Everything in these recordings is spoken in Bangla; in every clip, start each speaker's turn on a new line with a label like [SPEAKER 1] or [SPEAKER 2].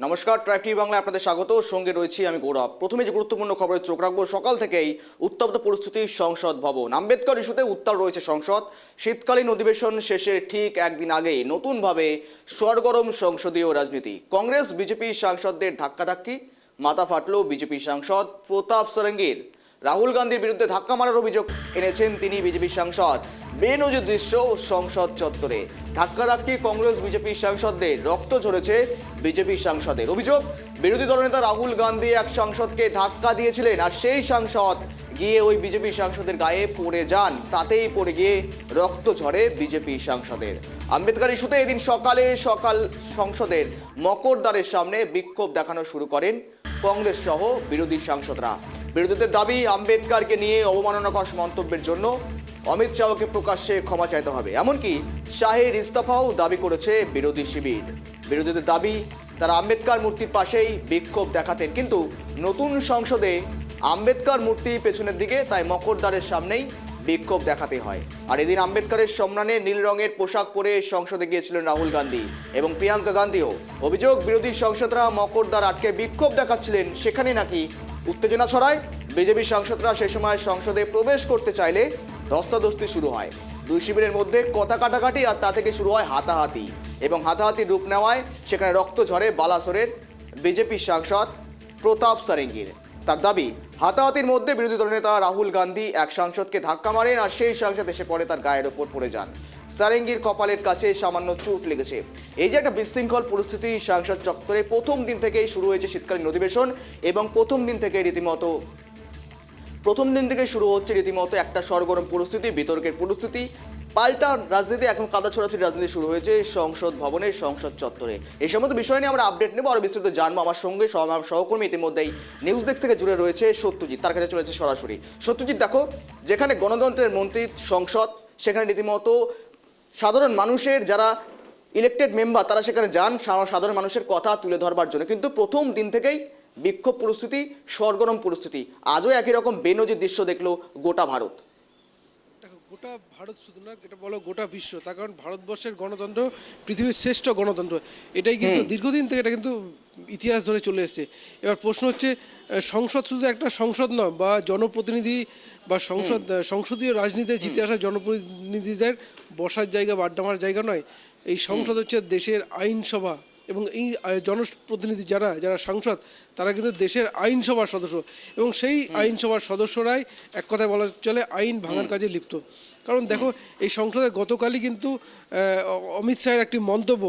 [SPEAKER 1] নমস্কার ট্রাইব টিভি বাংলায় আপনাদের স্বাগত। সঙ্গে রয়েছি আমি গৌরব। প্রথমে যে গুরুত্বপূর্ণ খবরের চোখ রাখব, সকাল থেকেই উত্তপ্ত পরিস্থিতি সংসদ ভবন। আম্বেদকর ইস্যুতে উত্তাল রয়েছে সংসদ। শীতকালীন অধিবেশন শেষের ঠিক একদিন আগে নতুনভাবে সরগরম সংসদীয় রাজনীতি। কংগ্রেস, বিজেপি সাংসদদের ধাক্কাধাক্কি, মাথা ফাটলো বিজেপি সাংসদ প্রতাপ সরঙ্গীর। রাহুল গান্ধীর বিরুদ্ধে ধাক্কা মারার অভিযোগ এনেছেন তিনি বিজেপির সাংসদ। বেনজির দৃশ্য সংসদ চত্বরে। ধাক্কাধাক্কি কংগ্রেস বিজেপি সাংসদদের রক্ত ঝরেছে বিজেপি সাংসদের। অভিযোগ, বিরোধী দলনেতা রাহুল গান্ধী এক সাংসদকে ধাক্কা দিয়েছিলেন আর সেই সাংসদ গিয়ে ওই বিজেপি সাংসদের গায়ে পড়ে যান। তাতেই পড়ে গিয়ে রক্ত ঝরে বিজেপি সাংসদের। আম্বেদকর ইস্যুতে এদিন সকালে সকাল সংসদের মকরদ্বারের সামনে বিক্ষোভ দেখানো শুরু করেন কংগ্রেস সহ বিরোধী সাংসদরা। বিরোধীদের দাবি আম্বেদকরকে নিয়ে অবমাননাকর মন্তব্যের জন্য অমিত শাহকে প্রকাশ্যে ক্ষমা চাইতে হবে। এমনকি শাহের ইস্তফাও দাবি করেছে বিরোধী শিবির। বিরোধীদের দাবি, তারা আম্বেদকর মূর্তির পাশেই বিক্ষোভ দেখাতেন। কিন্তু নতুন সংসদে আম্বেদকর মূর্তি পেছনের দিকে, তাই মকরদ্বারের সামনেই বিক্ষোভ দেখাতে হয়। আর এদিন আম্বেদকারের সম্মানে নীল রঙের পোশাক পরে সংসদে গিয়েছিলেন রাহুল গান্ধী এবং প্রিয়াঙ্কা গান্ধীও। অভিযোগ, বিরোধী সংসদরা মকরদ্বার আটকে বিক্ষোভ দেখাচ্ছিলেন, সেখানে নাকি উত্তেজনা ছড়ায়। বিজেপি সাংসদরা সে সময় সংসদে প্রবেশ করতে চাইলে ধস্তাধস্তি শুরু হয়। দুই শিবিরের মধ্যে কথা কাটাকাটি আর তা থেকে শুরু হয় হাতাহাতি এবং হাতাহাতির রূপ নেওয়ায় সেখানে রক্ত ঝরে বালাসোরের বিজেপি সাংসদ প্রতাপ সারেঙ্গির। তার দাবি, হাতাহাতির মধ্যে বিরোধী দলনেতা রাহুল গান্ধী এক সাংসদকে ধাক্কা মারেন আর সেই সাংসদ এসে পড়ে তার গায়ের ওপর পড়ে যান। সারেঙ্গির কপালের কাছে সামান্য চোট লেগেছে। এই যে একটা বিশৃঙ্খল পরিস্থিতি, সাংসদ চত্বরে প্রথম দিন থেকেই শুরু হয়েছে শীতকালীন অধিবেশন এবং প্রথম দিন থেকে রীতিমতো প্রথম দিন থেকে শুরু হচ্ছে রীতিমতো একটা সরগরম পরিস্থিতি, বিতর্কের পরিস্থিতি। পাল্টা রাজনীতি, এখন কাদা ছড়াছড়ি রাজনীতি শুরু হয়েছে সংসদ ভবনের সংসদ চত্বরে। এই সমস্ত বিষয় নিয়ে আমরা আপডেট নেব, আরও বিস্তৃত জানব আমার সঙ্গে। সহকর্মী ইতিমধ্যেই নিউজ ডেস্ক থেকে জুড়ে রয়েছে সত্যজিৎ, তার কাছে চলেছে সরাসরি। সত্যজিৎ, দেখো, যেখানে গণতন্ত্রের মন্ত্রী, সংসদ, সেখানে রীতিমতো সাধারণ মানুষের যারা ইলেকটেড মেম্বার তারা সেখানে যান সাধারণ মানুষের কথা তুলে ধরবার জন্য। কিন্তু প্রথম দিন থেকেই বিক্ষোভ পরিস্থিতি সরগরম পরিস্থিতি। আজও একই রকম বেনজির দৃশ্য দেখল গোটা ভারত।
[SPEAKER 2] দেখো গোটা ভারত শুধু না এটা বলো গোটা বিশ্ব তার কারণ ভারতবর্ষের গণতন্ত্র পৃথিবীর শ্রেষ্ঠ গণতন্ত্র। এটাই কিন্তু দীর্ঘদিন থেকে এটা কিন্তু ইতিহাস ধরে চলে এসেছে। এবার প্রশ্ন হচ্ছে সংসদ শুধু একটা সংসদ নয় বা জনপ্রতিনিধি বা সংসদ সংসদীয় রাজনীতিতে জিতে আসা জনপ্রতিনিধিদের বসার জায়গা বা আড্ডা মারার জায়গা নয়। এই সংসদ হচ্ছে দেশের আইনসভা এবং এই জনপ্রতিনিধি যারা যারা সাংসদ তারা কিন্তু দেশের আইনসভার সদস্য এবং সেই আইনসভার সদস্যরাই এক কথায় বলা চলে আইন ভাঙার কাজে লিপ্ত। কারণ দেখো এই সংসদে গতকালই কিন্তু অমিত শাহের একটি মন্তব্য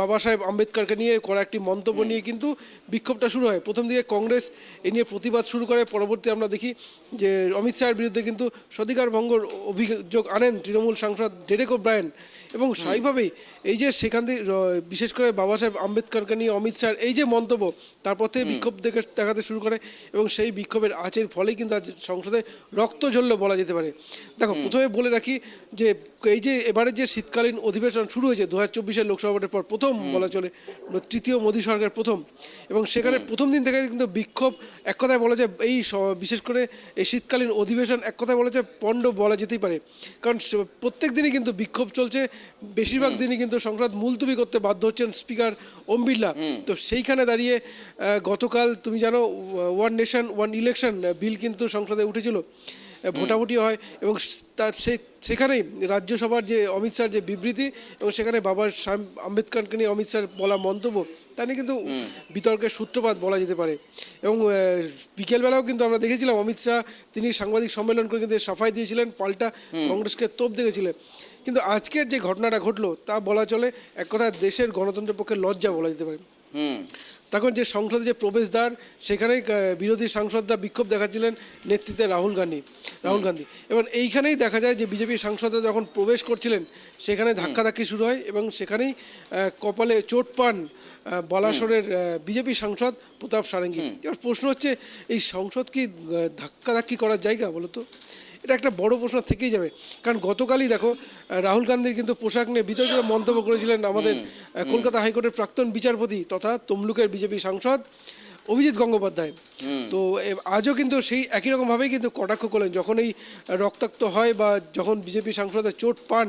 [SPEAKER 2] বাবা সাহেব আম্বেদকরকে নিয়ে করা একটি মন্তব্য নিয়ে কিন্তু বিক্ষোভটা শুরু হয়। প্রথম দিকে কংগ্রেস এ নিয়ে প্রতিবাদ শুরু করে পরবর্তী আমরা দেখি যে অমিত শাহের বিরুদ্ধে কিন্তু স্বাধিকার ভঙ্গর অভিযোগ আনেন তৃণমূল সাংসদ ডেরেক ব্রায়ন এবং স্বাভাবিকভাবেই এই যে সেখান থেকে বিশেষ করে বাবা সাহেব আম্বেদকরকে নিয়ে অমিত শাহের এই যে মন্তব্য তারপর থেকে বিক্ষোভ দেখে দেখাতে শুরু করে এবং সেই বিক্ষোভের আঁচের ফলেই কিন্তু আজ সংসদে রক্ত ঝরল বলা যেতে পারে। দেখো প্রথমে বলে রাখি যে এই যে এবারে যে শীতকালীন অধিবেশন শুরু হয়েছে দু হাজার চব্বিশের লোকসভা ভোটের পর প্রথম বলা চলে তৃতীয় মোদী সরকার প্রথম। এবং সেখানে প্রথম দিন থেকে কিন্তু বিক্ষোভ এক কথায় বলা যায় এই বিশেষ করে এই শীতকালীন অধিবেশন এক কথায় বলা যায় পণ্ড বলা যেতেই পারে। কারণ প্রত্যেক দিনই কিন্তু বিক্ষোভ চলছে বেশিরভাগ দিনই কিন্তু সংসদ মুলতুবি করতে বাধ্য হচ্ছেন স্পিকার ওম বিড়লা। তো সেইখানে দাঁড়িয়ে গতকাল তুমি জানো one nation one election bill কিন্তু সংসদে উঠেছিল। ভোটাভুটি হয় এবং তার সে সেখানেই রাজ্যসভার যে অমিত শাহর যে বিবৃতি এবং সেখানে বাবার সাহেব আম্বেদকরকে নিয়ে অমিত শাহর বলা মন্তব্য তা নিয়ে কিন্তু বিতর্কের সূত্রপাত বলা যেতে পারে। এবং বিকেলবেলাও কিন্তু আমরা দেখেছিলাম অমিত শাহ তিনি সাংবাদিক সম্মেলন করে কিন্তু সাফাই দিয়েছিলেন পাল্টা কংগ্রেসকে তোপ দেখেছিলেন। কিন্তু আজকের যে ঘটনাটা ঘটলো তা বলা চলে এক কথা দেশের গণতন্ত্রের পক্ষে লজ্জা বলা যেতে পারে। তখন যে সংসদে যে প্রবেশদ্বার সেখানে বিরোধী সাংসদরা বিক্ষোভ দেখাচ্ছিলেন নেতৃত্বে রাহুল গান্ধী রাহুল গান্ধী। এবং এইখানেই দেখা যায় যে বিজেপি সাংসদরা যখন প্রবেশ করছিলেন সেখানে ধাক্কাধাক্কি শুরু হয় এবং সেখানেই কপালে চোট পান বালাসোরের বিজেপি সাংসদ প্রতাপ সারেঙ্গি। এবার প্রশ্ন হচ্ছে এই সংসদ কি ধাক্কাধাক্কি করার জায়গা বলো তো এটা একটা বড় প্রশ্ন থেকেই যাবে। কারণ গতকালই দেখো রাহুল গান্ধীর কিন্তু পোশাক নিয়ে বিতর্কিত মন্তব্য করেছিলেন আমাদের কলকাতা হাইকোর্টের প্রাক্তন বিচারপতি তথা তমলুকের বিজেপি সাংসদ অভিজিৎ গঙ্গোপাধ্যায়। তো আজও কিন্তু সেই একই রকমভাবেই কিন্তু কটাক্ষ করলেন। যখন এই রক্তাক্ত হয় বা যখন বিজেপি সাংসদে চোট পান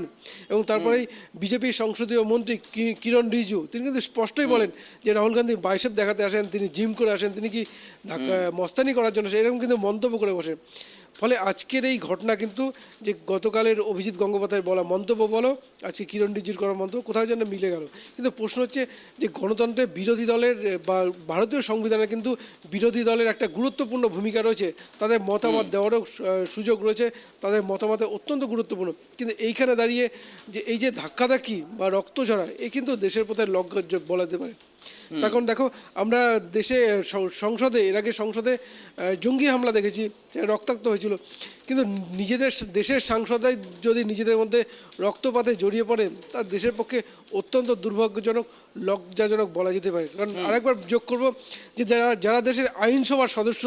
[SPEAKER 2] এবং তারপরেই বিজেপির সংসদীয় মন্ত্রী কিরণ রিজু তিনি কিন্তু স্পষ্টই বলেন যে রাহুল গান্ধী বাইসেপ দেখাতে আসেন তিনি জিম করে আসেন তিনি কি মস্তানি করার জন্য এরকম কিন্তু মন্তব্য করে বসেন আজকের এই ঘটনা কিন্তু যে গতকালের অভিজিৎ গঙ্গোপাধ্যায়ের বলা মন্তব্য বলো আজকে কিরণ রিজির করা মন্তব্য কোথাও যেন মিলে গেল। কিন্তু প্রশ্ন হচ্ছে যে গণতন্ত্রের বিরোধী দলের বা ভারতীয় সংবিধানে কিন্তু বিরোধী দলের একটা গুরুত্বপূর্ণ ভূমিকা রয়েছে। তাদের মতামত দেওয়ারও সুযোগ রয়েছে। তাদের মতামতে অত্যন্ত গুরুত্বপূর্ণ। কিন্তু এইখানে দাঁড়িয়ে যে এই যে ধাক্কাধাক্কি বা রক্ত ঝরা এ কিন্তু দেশের পথে বলা যেতে পারে। কারণ দেখো আমরা দেশে সংসদে এর আগে সংসদে জঙ্গি হামলা দেখেছি রক্তাক্ত হয়েছিল। কিন্তু নিজেদের দেশের সাংসদাই যদি নিজেদের মধ্যে রক্তপাতে জড়িয়ে পড়ে তা দেশের পক্ষে অত্যন্ত দুর্ভাগ্যজনক লজ্জাজনক বলা যেতে পারে। কারণ আরেকবার যোগ করব যে যারা যারা দেশের আইনসভার সদস্য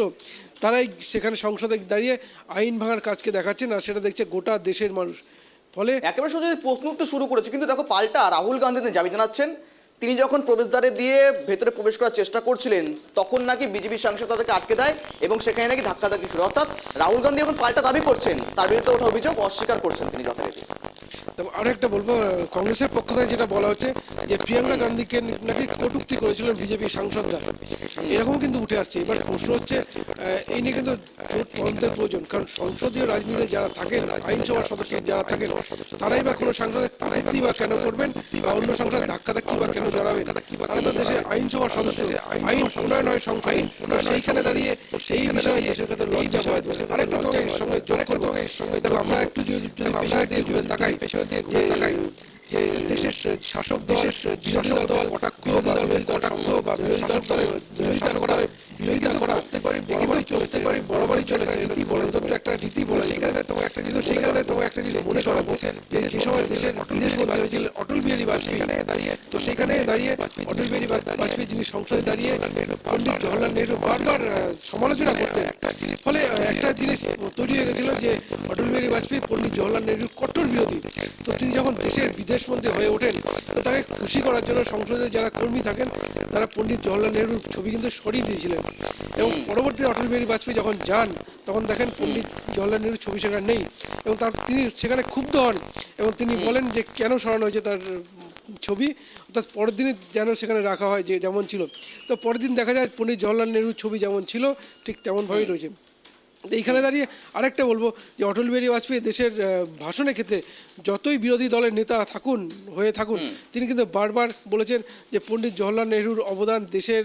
[SPEAKER 2] তারাই সেখানে সংসদে দাঁড়িয়ে আইন ভাঙার কাজকে দেখাচ্ছেন আর সেটা দেখছে গোটা দেশের মানুষ। ফলে
[SPEAKER 1] একেবারে শুধু প্রশ্ন উত্তর শুরু করেছে কিন্তু দেখো পাল্টা রাহুল গান্ধী দাবি জানাচ্ছেন। তিনি যখন প্রবেশদ্বারে দিয়ে ভেতরে প্রবেশ করার চেষ্টা করছিলেন, তখন নাকি বিজেপি সাংসদ তাদেরকে আটকে দেয় এবং সেখানে নাকি ধাক্কা ধাক্কাধাক্কি শুরু অর্থাৎ রাহুল গান্ধী এখন পাল্টা দাবি করছেন, তার বিরুদ্ধে ওঠা অভিযোগ অস্বীকার করছেন তিনি যথারীতি।
[SPEAKER 2] তবে আরও একটা বলব, কংগ্রেসের পক্ষ থেকে যেটা বলা হচ্ছে যে প্রিয়াঙ্কা গান্ধীকে নাকি কটূক্তি করেছিলেন বিজেপি সাংসদরা। এরকম কিন্তু উঠে আসছে। এবার প্রশ্ন হচ্ছে এই নিয়ে কিন্তু তদন্তের প্রয়োজন। কারণ সংসদীয় রাজনীতিতে যারা থাকেন আইনসভার সদস্য যারা থাকেন, তারাই বা কোনো সাংসদের তারাই বা কেন করবেন? বা অন্য সাংসদ ধাক্কা ধাক্কি বা কেন জড়াবেন তারা তো দেশের আইনসভার সদস্য, আইন প্রণয়ন হয় সংসদ সেইখানে দাঁড়িয়ে সেই বিষয়ে ক্ষেত্রে লজ্জা হয় আরেকটা সঙ্গে করব। সঙ্গে দেখো, আমরা একটু যদি যদি পেছনের দিকে ঘুরে তাকাই দেশের শাসক দেশের শাসক দল কটাক্ষ বা বিরোধী দল কটাক্ষ বা বিরোধী দল করার বিরোধিতা করা প্রত্যেকবারই বরাবরই চলেছে এবারে বরাবরই চলেছে রীতি গণতন্ত্র একটা রীতি বলে সেখানে তোমাকে একটা জিনিস সেখানে তোমাকে একটা জিনিস মনে করা বলছেন যে যে সময় দেশের বিদেশ মন্ত্রী হয়েছিলেন অটল বিহারী বাজপেয়ী এখানে দাঁড়িয়ে তো সেখানে দাঁড়িয়ে অটল বিহারী বাজ- বাজপেয়ী যিনি সংসদে দাঁড়িয়ে পণ্ডিত জওয়াহরলাল নেহরু বারবার সমালোচনা করতেন। ফলে একটা জিনিস তৈরি হয়ে গেছিল যে অটল বিহারী বাজপেয়ী পণ্ডিত জওয়াহরলাল নেহরুর কট্টর বিরোধী। তো তিনি যখন দেশের বিদেশ মন্ত্রী হয়ে ওঠেন তো তাকে খুশি করার জন্য সংসদে যারা কর্মী থাকেন তারা পণ্ডিত জওয়াহরলাল নেহরুর ছবি কিন্তু সরিয়ে দিয়েছিলেন এবং পরবর্তী অটল বিহারী বাজপেয়ী যখন যান তখন দেখেন পণ্ডিত জওয়াহরলাল নেহরুর ছবি সেখানে নেই এবং তার তিনি সেখানে ক্ষুব্ধ হন এবং তিনি বলেন যে কেন সরানো হয়েছে তার ছবি? অর্থাৎ পরের দিনই যেন সেখানে রাখা হয় যে যেমন ছিল। তো পরের দিন দেখা যায় পণ্ডিত জওয়াহরলাল নেহরুর ছবি যেমন ছিল ঠিক তেমনভাবেই রয়েছে। এইখানে দাঁড়িয়ে আরেকটা বলব যে অটল বিহারী বাজপেয়ী দেশের ভাষণের ক্ষেত্রে যতই বিরোধী দলের নেতা থাকুন হয়ে থাকুন তিনি কিন্তু বারবার বলেছেন যে পণ্ডিত জওহরলাল নেহরুর অবদান দেশের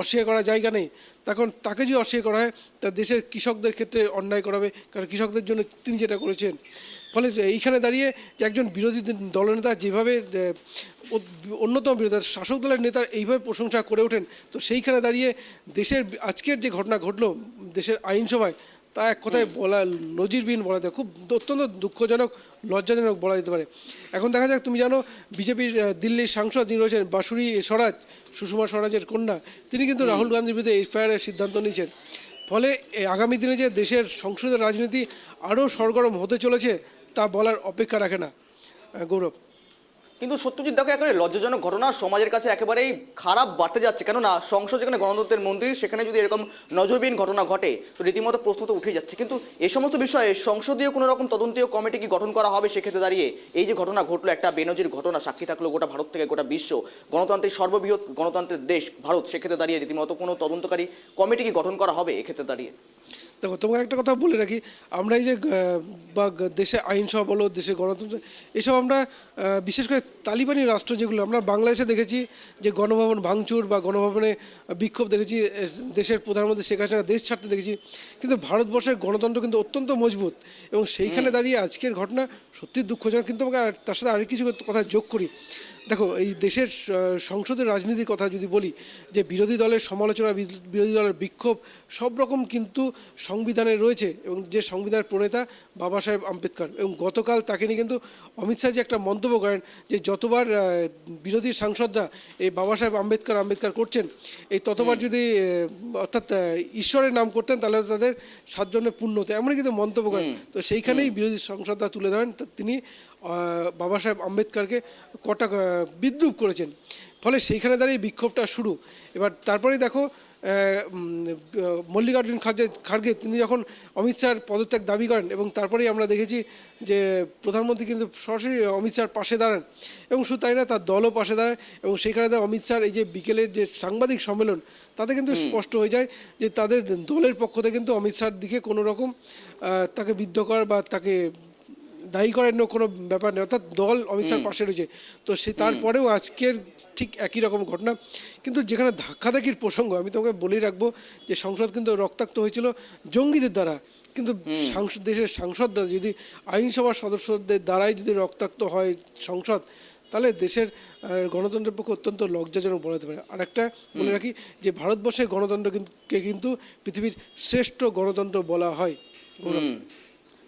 [SPEAKER 2] অস্বীকার করার জায়গা নেই। তখন তাকে যদি অস্বীকার করা হয় তা দেশের কৃষকদের ক্ষেত্রে অন্যায় করাবে কারণ কৃষকদের জন্য তিনি যেটা করেছেন। ফলে এইখানে দাঁড়িয়ে যে একজন বিরোধী দলনেতা যেভাবে অন্যতম বিরোধী শাসক দলের নেতার এইভাবে প্রশংসা করে ওঠেন। তো সেইখানে দাঁড়িয়ে দেশের আজকের যে ঘটনা ঘটলো দেশের আইনসভায় তা এক কথায় বলা নজিরবিহীন বলা যায় খুব অত্যন্ত দুঃখজনক লজ্জাজনক বলা যেতে পারে। এখন দেখা যাক তুমি জানো বিজেপির দিল্লির সাংসদ যিনি রয়েছেন বাসুরি স্বরাজ সুষমা স্বরাজের কন্যা তিনি কিন্তু রাহুল গান্ধীর বিরুদ্ধে এফআইআরের সিদ্ধান্ত নিয়েছেন। ফলে আগামী দিনে যে দেশের সংসদের রাজনীতি আরও সরগরম হতে চলেছে তা বলার অপেক্ষা রাখে না। গৌরব।
[SPEAKER 1] কিন্তু সত্যজিৎ, দেখো একেবারে লজ্জাজনক ঘটনা, সমাজের কাছে একেবারেই খারাপ বাড়তে যাচ্ছে। কেননা সংসদ যেখানে গণতন্ত্রের মন্দির সেখানে যদি এরকম নজরবিহীন ঘটনা ঘটে, তো রীতিমতো প্রশ্ন তো উঠে যাচ্ছে। কিন্তু এই সমস্ত বিষয়ে সংসদীয় কোনো রকম তদন্তীয় কমিটি কি গঠন করা হবে সেক্ষেত্রে দাঁড়িয়ে এই যে ঘটনা ঘটলো, একটা বেনজির ঘটনা, সাক্ষী থাকল গোটা ভারত থেকে, গোটা বিশ্ব, গণতান্ত্রিক সর্ববৃহৎ গণতন্ত্রের দেশ ভারত, সেক্ষেত্রে দাঁড়িয়ে রীতিমতো কোনো তদন্তকারী কমিটি কি গঠন করা হবে এক্ষেত্রে দাঁড়িয়ে?
[SPEAKER 2] দেখো তোমাকে একটা কথা বলে রাখি আমরা এই যে বা দেশে আইনসভা বলো দেশে গণতন্ত্র এসব আমরা বিশেষ করে তালিবানি রাষ্ট্র যেগুলো আমরা বাংলাদেশে দেখেছি যে গণভবন ভাঙচুর বা গণভবনে বিক্ষোভ দেখেছি দেশের প্রধানমন্ত্রী শেখ হাসিনা দেশ ছাড়তে দেখেছি কিন্তু ভারতবর্ষের গণতন্ত্র কিন্তু অত্যন্ত মজবুত এবং সেইখানে দাঁড়িয়ে আজকের ঘটনা সত্যি দুঃখজনক কিন্তু আমাকে তার সাথে আরেক কিছু কথা যোগ করি। দেখো এই দেশের সংসদের রাজনীতির কথা যদি বলি যে বিরোধী দলের সমালোচনা বিরোধী দলের বিক্ষোভ সব রকম কিন্তু সংবিধানে রয়েছে এবং যে সংবিধানের প্রণেতা বাবা সাহেব আম্বেদকর। এবং গতকাল তাকে নিয়ে কিন্তু অমিত শাহ যে একটা মন্তব্য করেন যে যতবার বিরোধী সাংসদরা এই বাবা সাহেব আম্বেদকর আম্বেদকর করছেন এই ততবার যদি অর্থাৎ ঈশ্বরের নাম করতেন তাহলে তাদের সাতজনের পূর্ণ হতো এমনই কিন্তু মন্তব্য করেন। তো সেইখানেই বিরোধী সাংসদরা তুলে ধরেন তিনি বাবা সাহেব আম্বেদকরকে কটা বিদ্রুপ করেছেন। ফলে সেইখানে দাঁড়িয়ে বিক্ষোভটা শুরু। এবার তারপরেই দেখো মল্লিকার্জুন খার্গে খার্গে তিনি যখন অমিত শাহর পদত্যাগ দাবি করেন এবং তারপরেই আমরা দেখেছি যে প্রধানমন্ত্রী কিন্তু সরাসরি অমিত শাহর পাশে দাঁড়ান এবং শুধু তাই না তার দলও পাশে দাঁড়ায় এবং সেখানে তো অমিত শাহর এই যে বিকেলের যে সাংবাদিক সম্মেলন তাতে কিন্তু স্পষ্ট হয়ে যায় যে তাদের দলের পক্ষ থেকে কিন্তু অমিত শাহর দিকে কোনো রকম তাকে বিদ্ধ করার বা তাকে দায়ী করার জন্য কোনো ব্যাপার নেই। অর্থাৎ দল অমিত শাহর পাশে রয়েছে। তো সে তারপরেও আজকের ঠিক একই রকম ঘটনা। কিন্তু যেখানে ধাক্কাধাক্কির প্রসঙ্গ আমি তোমাকে বলেই রাখব যে সংসদ কিন্তু রক্তাক্ত হয়েছিল জঙ্গিদের দ্বারা। কিন্তু সাংসদ দেশের সাংসদরা যদি আইনসভার সদস্যদের দ্বারাই যদি রক্তাক্ত হয় সংসদ তাহলে দেশের গণতন্ত্রের পক্ষে অত্যন্ত লজ্জাজনক বলা যেতে পারে। আর একটা বলে রাখি যে ভারতবর্ষের গণতন্ত্র কিন্তু- কে কিন্তু পৃথিবীর শ্রেষ্ঠ গণতন্ত্র বলা হয়।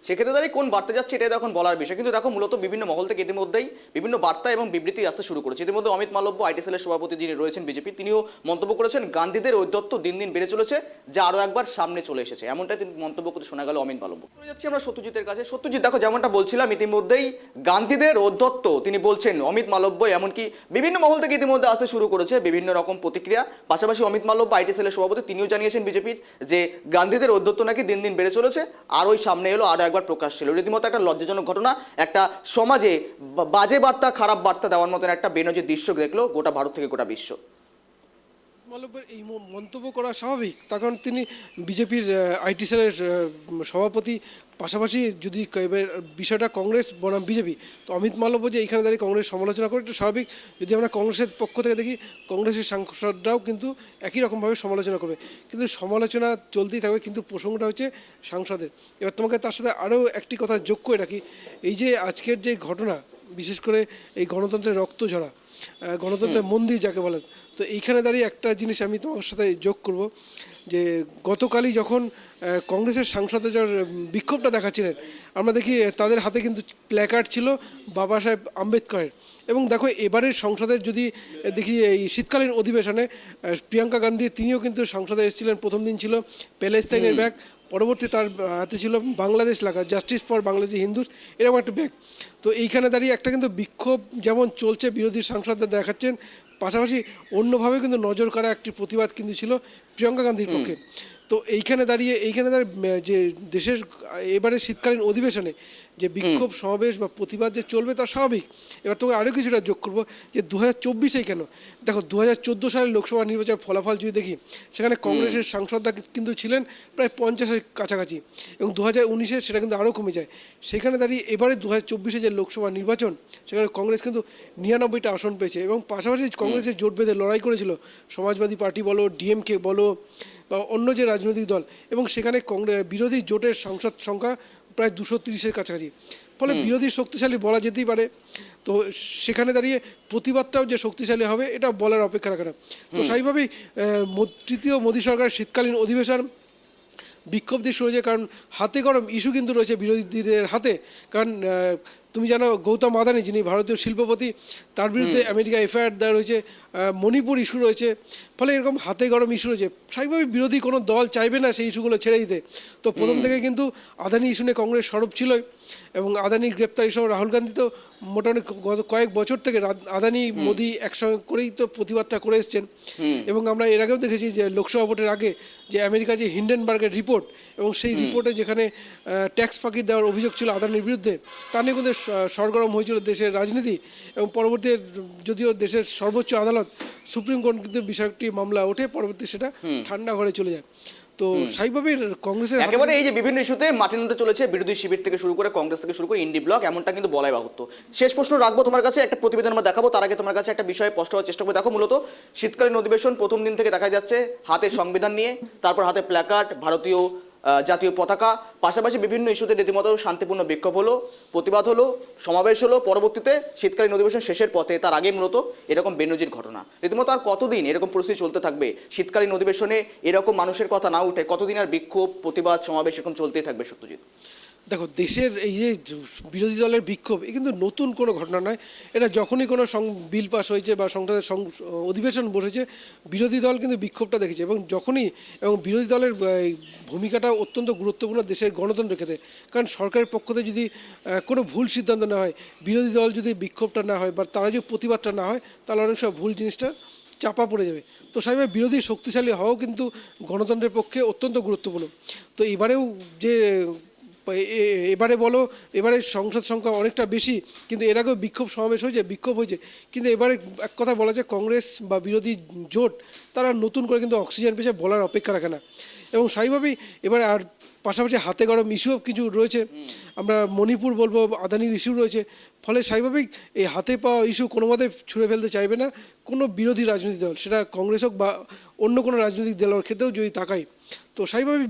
[SPEAKER 1] সেক্ষেত্রে দাঁড়িয়ে কোন বার্তা যাচ্ছে এটাই এখন বলার বিষয়। কিন্তু দেখো, মূলত বিভিন্ন মহল থেকে ইতিমধ্যেই বিভিন্ন বার্তা এবং বিবৃতি আসতে শুরু করেছে। ইতিমধ্যে অমিত মালব্য, আইটি সেলের সভাপতি যিনি রয়েছেন বিজেপি, তিনিও মন্তব্য করেছেন, গান্ধীদের ঔদ্ধত্য দিন দিন বেড়ে চলেছে, যা আরও একবার সামনে চলে এসেছে। এমনটাই তিনি মন্তব্য করতে শোনা গেল অমিত মালব্য। যাচ্ছি আমরা সত্যজিতের কাছে। সত্যজিৎ, দেখো, যেমনটা বলছিলাম, ইতিমধ্যেই গান্ধীদের ঔদ্ধত্য তিনি বলছেন অমিত মালব্য, এমনকি বিভিন্ন মহল থেকে ইতিমধ্যে আসতে শুরু করেছে বিভিন্ন রকম প্রতিক্রিয়া। পাশাপাশি অমিত মালব্য, আইটি সেলের সভাপতি, তিনিও জানিয়েছেন বিজেপির যে গান্ধীদের ঔদ্ধত্য নাকি দিন দিন বেড়ে চলেছে। আর ওই সামনে এলো, আরও একবার প্রকাশ ছিল। রীতিমতো একটা লজ্জাজনক ঘটনা, একটা সমাজে বাজে বার্তা, খারাপ বার্তা দেওয়ার মতন একটা বেনজির দৃশ্য দেখল গোটা ভারত থেকে গোটা বিশ্ব।
[SPEAKER 2] মালব্যের এই মন্তব্য করা স্বাভাবিক। তার কারণ তিনি বিজেপির আইটি সেলের সভাপতি। পাশাপাশি যদি এবার বিষয়টা কংগ্রেস, বনাম বিজেপি, তো অমিত মালব্য যে এইখানে দাঁড়িয়ে কংগ্রেস সমালোচনা করে, এটা স্বাভাবিক। যদি আমরা কংগ্রেসের পক্ষ থেকে দেখি, কংগ্রেসের সাংসদরাও কিন্তু একই রকমভাবে সমালোচনা করবে। কিন্তু সমালোচনা চলতেই থাকবে, কিন্তু প্রসঙ্গটা হচ্ছে সাংসদের। এবার তোমাকে তার সাথে আরও একটি কথা যোগ করে রাখি। এই যে আজকের যে ঘটনা, বিশেষ করে এই গণতন্ত্রের রক্ত ঝরা গণতন্ত্রের মন্দির যাকে বলে। তো এইখানে দাঁড়িয়ে একটা জিনিস আমি তোমার সাথে যোগ করব যে গতকালই যখন কংগ্রেসের সাংসদের যার বিক্ষোভটা দেখাচ্ছিলেন আমরা দেখি তাদের হাতে কিন্তু প্ল্যাকার্ড ছিল বাবা সাহেব আম্বেদকরের। এবং দেখো এবারের সংসদের যদি দেখি এই শীতকালীন অধিবেশনে প্রিয়াঙ্কা গান্ধী তিনিও কিন্তু সংসদে এসেছিলেন প্রথম দিন ছিল প্যালেস্তাইনের ব্যাগ পরবর্তী তার হাতে ছিল বাংলাদেশ লেখা জাস্টিস ফর বাংলাদেশি হিন্দুস এরকম একটা ব্যাগ তো এইখানে দাঁড়িয়ে একটা কিন্তু বিক্ষোভ যেমন চলছে বিরোধী সাংসদদের দেখাচ্ছেন পাশাপাশি অন্যভাবে কিন্তু নজর করা একটি প্রতিবাদ কিন্তু ছিল প্রিয়াঙ্কা গান্ধীর পক্ষে। তো এইখানে দাঁড়িয়ে এইখানে দাঁড়িয়ে যে দেশের এবারে শীতকালীন অধিবেশনে যে বিক্ষোভ সমাবেশ বা প্রতিবাদ যে চলবে তা স্বাভাবিক। এবার তোমাকে আরও কিছুটা যোগ করব যে দু হাজার চব্বিশেই কেন? দেখো দু হাজার চোদ্দ সালের লোকসভা নির্বাচনের ফলাফল যদি দেখি সেখানে কংগ্রেসের সাংসদরা কিন্তু ছিলেন প্রায় পঞ্চাশের কাছাকাছি এবং দু হাজার উনিশে সেটা কিন্তু আরও কমে যায়। সেখানে দাঁড়িয়ে এবারে দু হাজার চব্বিশে যে লোকসভা নির্বাচন সেখানে কংগ্রেস কিন্তু নিরানব্বইটা আসন পেয়েছে এবং পাশাপাশি কংগ্রেসের জোট বেঁধে লড়াই করেছিল। সমাজবাদী পার্টি বলো ডিএমকে বলো বা অন্য যে রাজনৈতিক দল এবং সেখানে কংগ্রেস বিরোধী জোটের সংসদ সংখ্যা প্রায় দুশো তিরিশের কাছাকাছি। ফলে বিরোধী শক্তিশালী বলা যেতেই পারে। তো সেখানে দাঁড়িয়ে প্রতিবাদটাও যে শক্তিশালী হবে এটা বলার অপেক্ষা রাখে না। তো স্বাভাবিকভাবেই তৃতীয় মোদী সরকারের শীতকালীন অধিবেশন বিক্ষোভ দিয়ে শুরু হয়েছে। কারণ হাতে গরম ইস্যু কিন্তু রয়েছে বিরোধীদের হাতে। কারণ তুমি জানো গৌতম আদানি যিনি ভারতীয় শিল্পপতি তার বিরুদ্ধে আমেরিকা এফআইআর দেওয়া রয়েছে মণিপুর ইস্যু রয়েছে। ফলে এরকম হাতে গরম ইস্যু রয়েছে। স্বাভাবিকভাবে বিরোধী কোনো দল চাইবে না সেই ইস্যুগুলো ছেড়ে দিতে। তো প্রথম থেকে কিন্তু আদানি ইস্যু নিয়ে কংগ্রেস সরব ছিলই। এবং আদানি গ্রেপ্তার সহ রাহুল গান্ধী তো মোটামুটি গত কয়েক বছর থেকে আদানি মোদি একসঙ্গে করেই তো প্রতিবাদটা করে এসছেন। এবং আমরা এর আগেও দেখেছি যে লোকসভা ভোটের আগে যে আমেরিকা যে হিন্ডেনবার্গের রিপোর্ট এবং সেই রিপোর্টে যেখানে ট্যাক্স ফাঁকি দেওয়ার অভিযোগ ছিল আদানির বিরুদ্ধে তা নিয়ে কিন্তু সরগরম হয়েছিল দেশের রাজনীতি এবং পরবর্তী যদিও দেশের সর্বোচ্চ আদালত সুপ্রিম কোর্ট কিন্তু বিষয়টি মামলা ওঠে পরবর্তী সেটা ঠান্ডা ঘরে চলে যায়। তো স্বাভাবিকভাবেই কংগ্রেসের
[SPEAKER 1] একেবারে এই যে বিভিন্ন ইস্যুতে মাটি নোটে চলেছে বিরোধী শিবির থেকে শুরু করে কংগ্রেস থেকে শুরু করে ইন্ডি ব্লক এমনটা কিন্তু বলাই বাহুত্য শেষ প্রশ্ন রাখব তোমার কাছে একটা প্রতিবেদন আমরা দেখাবো তার আগে তোমার কাছে একটা বিষয়ে স্পষ্ট হওয়ার চেষ্টা করে দেখো মূলত শীতকালীন অধিবেশন প্রথম দিন থেকে দেখা যাচ্ছে হাতে সংবিধান নিয়ে তারপর হাতে প্ল্যাকার্ড ভারতীয় জাতীয় পতাকা। পাশাপাশি বিভিন্ন ইস্যুতে রীতিমতো শান্তিপূর্ণ বিক্ষোভ হলো, প্রতিবাদ হলো, সমাবেশ হলো। পরবর্তীতে শীতকালীন অধিবেশন শেষের পথে তার আগে মূলত এরকম বেনজির ঘটনা। রীতিমতো আর কতদিন এরকম পরিস্থিতি চলতে থাকবে? শীতকালীন অধিবেশনে এরকম মানুষের কথা না উঠে কতদিন আর বিক্ষোভ, প্রতিবাদ, সমাবেশ এরকম চলতেই থাকবে সত্যজিৎ?
[SPEAKER 2] দেখো, দেশের এই যে বিরোধী দলের বিক্ষোভ, এ কিন্তু নতুন কোনো ঘটনা নয়। এটা যখনই কোনো বিল পাস হয়েছে বা সংসদের অধিবেশন বসেছে, বিরোধী দল কিন্তু বিক্ষোভটা দেখেছে এবং যখনই, এবং বিরোধী দলের ভূমিকাটা অত্যন্ত গুরুত্বপূর্ণ দেশের গণতন্ত্র ক্ষেত্রে। কারণ সরকারের পক্ষ থেকে যদি কোনো ভুল সিদ্ধান্ত না হয়, বিরোধী দল যদি বিক্ষোভটা না হয় বা তারা যদি প্রতিবাদটা না হয়, তাহলে অনেক সময় ভুল জিনিসটা চাপা পড়ে যাবে। তো স্বাভাবিক বিরোধী শক্তিশালী হওয়াও কিন্তু গণতন্ত্রের পক্ষে অত্যন্ত গুরুত্বপূর্ণ। তো এবারেও যে এবারে বলো, এবারে সংসদ সংখ্যা অনেকটা বেশি, কিন্তু এর আগেও বিক্ষোভ সমাবেশ হয়েছে, বিক্ষোভ হয়েছে। কিন্তু এবারে এক কথা বলা যায়, কংগ্রেস বা বিরোধী জোট, তারা নতুন করে কিন্তু অক্সিজেন পেয়েছে বলার অপেক্ষা রাখে না। এবং স্বাভাবিকভাবেই এবারে আর পাশাপাশি হাতে গরম ইস্যুও কিছু রয়েছে। আমরা মণিপুর বলব আদানির ইস্যু রয়েছে। ফলে স্বাভাবিক এই হাতে পাওয়া ইস্যু কোনো মতে ছুঁড়ে ফেলতে চাইবে না। কোনো বিরোধী রাজনৈতিক দল, সেটা কংগ্রেস হোক বা অন্য কোনো রাজনৈতিক দলের ক্ষেত্রেও যদি তাকাই তো স্বাভাবিক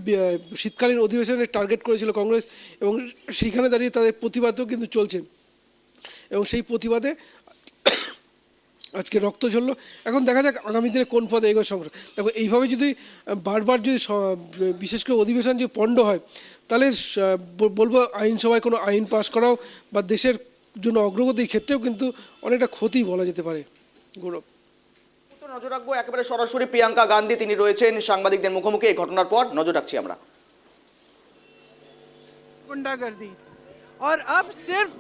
[SPEAKER 2] শীতকালীন অধিবেশনে টার্গেট করেছিল কংগ্রেস এবং সেইখানে দাঁড়িয়ে তাদের প্রতিবাদও কিন্তু চলছে। এবং সেই প্রতিবাদে আজকে রক্ত ঝরলো এখন দেখা যাক আগামী দিনে কোন পদে এগোয় সংগ্রাম দেখো এইভাবে যদি আহ, বারবার যদি স- বিশেষ করে অধিবেশন যদি পণ্ড হয় তাহলে স- বল- বলবো আইনসভায় কোনো আইন পাস করাও বা দেশের জন্য অগ্রগতির ক্ষেত্রেও কিন্তু অনেকটা ক্ষতি বলা যেতে পারে গৌরব
[SPEAKER 1] তো নজর রাখবো একেবারে সরাসরি প্রিয়াঙ্কা গান্ধী তিনি রয়েছেন সাংবাদিকদের মুখোমুখি এই ঘটনার পর নজর রাখছি আমরা
[SPEAKER 3] गुंडागर्दी और अब सिर्फ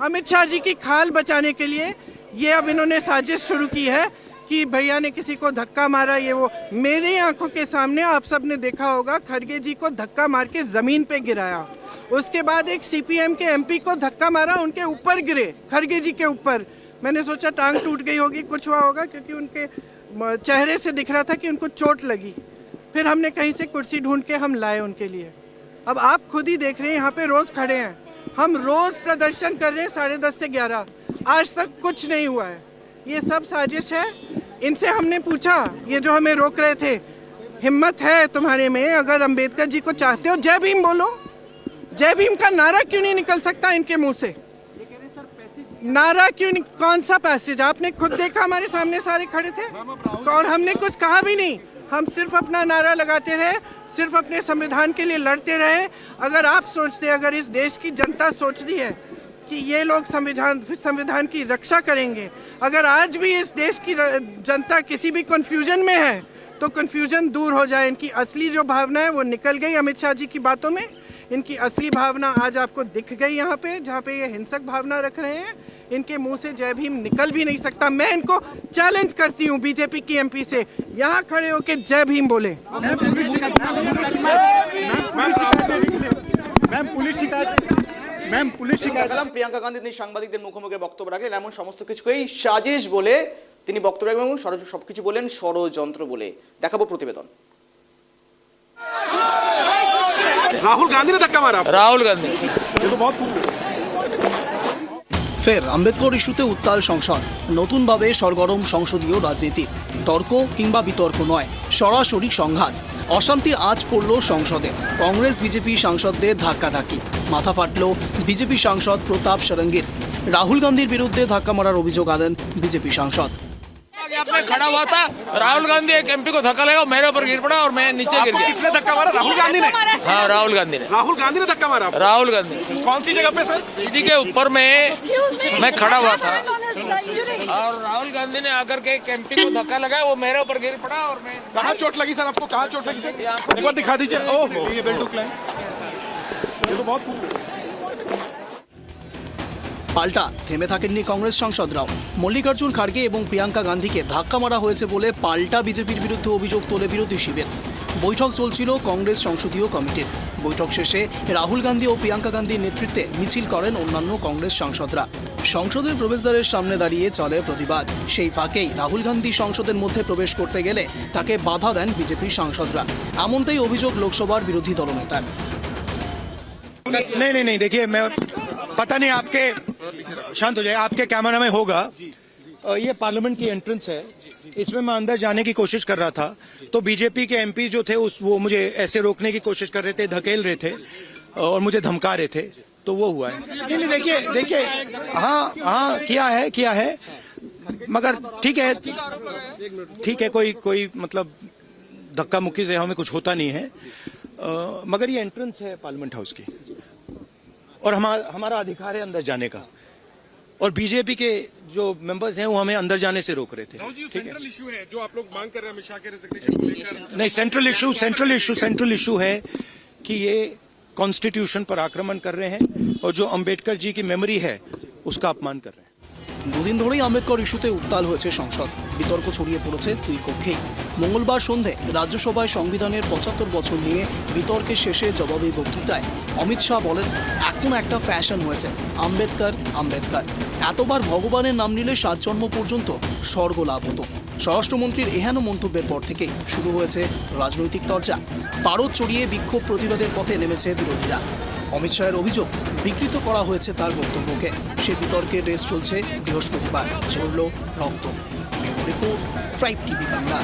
[SPEAKER 3] अमित शाह जी की खाल बचाने के लिए ये अब इन्होंने साजिश शुरू की है कि भैया ने किसी को धक्का मारा, ये वो मेरी आँखों के सामने आप सबने देखा होगा, खड़गे जी को धक्का मार के ज़मीन पे गिराया। उसके बाद एक सीपीएम के एमपी को धक्का मारा, उनके ऊपर गिरे, खड़गे जी के ऊपर। मैंने सोचा टांग टूट गई होगी, कुछ हुआ होगा, क्योंकि उनके चेहरे से दिख रहा था कि उनको चोट लगी। फिर हमने कहीं से कुर्सी ढूंढ के हम लाए उनके लिए। अब आप खुद ही देख रहे हैं, यहाँ पे रोज खड़े हैं। हम रोज प्रदर्शन कर रहे हैं साढ़े दस से ग्यारह। आज तक कुछ नहीं हुआ है। ये सब साजिश है। इनसे हमने पूछा, ये जो हमें रोक रहे थे, हिम्मत है तुम्हारे में? अगर अंबेडकर जी को चाहते हो, जय भीम बोलो। जय भीम का नारा क्यों नहीं निकल सकता इनके मुँह से? नारा क्यों नहीं, कौन सा पैसेज आपने खुद देखा हमारे सामने सारे खड़े थे? और हमने कुछ कहा भी नहीं। हम सिर्फ़ अपना नारा लगाते रहे, सिर्फ़ अपने संविधान के लिए लड़ते रहे। अगर आप सोचते, अगर इस देश की जनता सोचती है कि ये लोग संविधान संविधान की रक्षा करेंगे। अगर आज भी इस देश की जनता किसी भी कंफ्यूजन में है तो कंफ्यूजन दूर हो जाए। इनकी असली जो भावना है, वो निकल गई अमित शाह जी की बातों में। इनकी असली भावना आज आपको दिख गई यहाँ पे, जहाँ पे ये हिंसक भावना रख रहे हैं। इनके मुँह से जय भीम निकल भी नहीं सकता। मैं इनको चैलेंज करती हूँ बीजेपी की एमपी से। यहाँ खड़े होके जय भीम बोले।
[SPEAKER 4] मैम पुलिस शिकायत मैम पुलिश शिकायत
[SPEAKER 1] দেখালাম প্রিয়াঙ্কা গান্ধী তিনি সাংবাদিকদের মুখোমুখি বক্তব্য রাখলেন এমন সমস্ত কিছুকেই সাজিশ বলে তিনি বক্তব্য রাখবেন এবং সরজ সবকিছু বলেন ষড়যন্ত্র বলে দেখাবো প্রতিবেদন
[SPEAKER 4] राहुल गांधी ने धक्का मारा
[SPEAKER 5] রাহুল গান্ধী
[SPEAKER 4] ये तो बहुत
[SPEAKER 6] ফের আম্বেদকর ইস্যুতে উত্তাল সংসদ নতুনভাবে সরগরম সংসদীয় রাজনীতি তর্ক কিংবা বিতর্ক নয় সরাসরি সংঘাত অশান্তির আজ পড়ল সংসদে কংগ্রেস বিজেপি সাংসদদের ধাক্কাধাক্কি মাথা ফাটল বিজেপি সাংসদ প্রতাপ সারঙ্গীর রাহুল গান্ধীর বিরুদ্ধে ধাক্কা মারার অভিযোগ আনেন বিজেপি সাংসদ
[SPEAKER 5] यहाँ पे खड़ा हुआ था राहुल गांधी एक एमपी को धक्का लगा मेरे ऊपर गिर पड़ा और मैं नीचे गिर गया
[SPEAKER 4] किसने धक्का मारा राहुल गांधी ने
[SPEAKER 5] हाँ राहुल गांधी ने
[SPEAKER 4] राहुल गांधी ने धक्का मारा
[SPEAKER 5] राहुल गांधी
[SPEAKER 4] कौन सी जगह पे सर
[SPEAKER 5] सीढ़ी के ऊपर में मैं खड़ा हुआ था और राहुल गांधी ने आकर के एक एमपी को धक्का लगाया वो मेरे ऊपर गिर पड़ा और मैं
[SPEAKER 4] कहाँ चोट लगी सर आपको कहाँ चोट लगी सर एक बार दिखा दीजिए ओह
[SPEAKER 6] পাল্টা, থেমে থাকেননি কংগ্রেস সাংসদরাও। মল্লিকার্জুন খাড়গে এবং প্রিয়াঙ্কা গান্ধীকে ধাক্কা মারা হয়েছে বলে পাল্টা বিজেপির বিরুদ্ধে অভিযোগ তোলে বিরোধী শিবির। বৈঠক চলছিল কংগ্রেস সংসদীয় কমিটির। বৈঠক শেষে রাহুল গান্ধী ও প্রিয়াঙ্কা গান্ধীর নেতৃত্বে মিছিল করেন অন্যান্য কংগ্রেস সাংসদরা। সংসদের প্রবেশদ্বারের সামনে দাঁড়িয়ে চলে প্রতিবাদ। সেই ফাঁকেই রাহুল গান্ধী সংসদের মধ্যে প্রবেশ করতে গেলে তাকে বাধা দেন বিজেপির সাংসদরা। এমনটাই অভিযোগ লোকসভার বিরোধী দলনেতার।
[SPEAKER 7] नहीं नहीं नहीं, देखिए, मैं पता नहीं आपके, शांत हो जाए आपके कैमरा में होगा। ये पार्लियामेंट की एंट्रेंस है। इसमें मैं अंदर जाने की कोशिश कर रहा था। तो बीजेपी के एमपी जो थे, उस, वो मुझे ऐसे रोकने की कोशिश कर रहे थे, धकेल रहे थे और मुझे धमका रहे थे। तो वो हुआ है। नहीं नहीं, देखिए देखिए हाँ हाँ किया है किया है। मगर, ठीक है ठीक है, कोई कोई मतलब धक्का मुक्की से हमें कुछ होता नहीं है। मगर ये एंट्रेंस है पार्लियामेंट हाउस की। और हमारा हमारा अधिकार है अंदर जाने का। और बीजेपी के जो मेंबर्स हैं वो हमें अंदर जाने से रोक रहे थे।
[SPEAKER 4] सेंट्रल इशू है? जो आप लोग मांग कर रहे हैं अमित शाह के रेजिग्नेशन को लेकर।
[SPEAKER 7] नहीं central issue central issue central issue है कि ये कॉन्स्टिट्यूशन पर आक्रमण कर रहे हैं और जो अंबेडकर जी की मेमोरी है उसका अपमान कर रहे हैं।
[SPEAKER 6] দুদিন ধরেই আম্বেদকর ইস্যুতে উত্তাল হয়েছে সংসদ। বিতর্ক ছড়িয়ে পড়েছে দুই কক্ষেই মঙ্গলবার সন্ধে রাজ্যসভায় সংবিধানের পঁচাত্তর বছর নিয়ে বিতর্কের শেষে জবাবি বক্তৃতায় অমিত শাহ বলেন, এখন একটা ফ্যাশন হয়েছে। আম্বেদকর আম্বেদকর। এতবার ভগবানের নাম নিলে সাত জন্ম পর্যন্ত স্বর্গ লাভ হতো। স্বরাষ্ট্রমন্ত্রীর এহেন মন্তব্যের পর থেকেই শুরু হয়েছে রাজনৈতিক চর্চা পারদ চড়িয়ে বিক্ষোভ প্রতিবাদের পথে নেমেছে বিরোধীরা। অমিত শাহের অভিযোগ বিকৃত করা হয়েছে তার বক্তব্যকে। সে বিতর্কে রেস চলছে বৃহস্পতিবার। ঝরল রক্ত। Report tribe TV Bangla.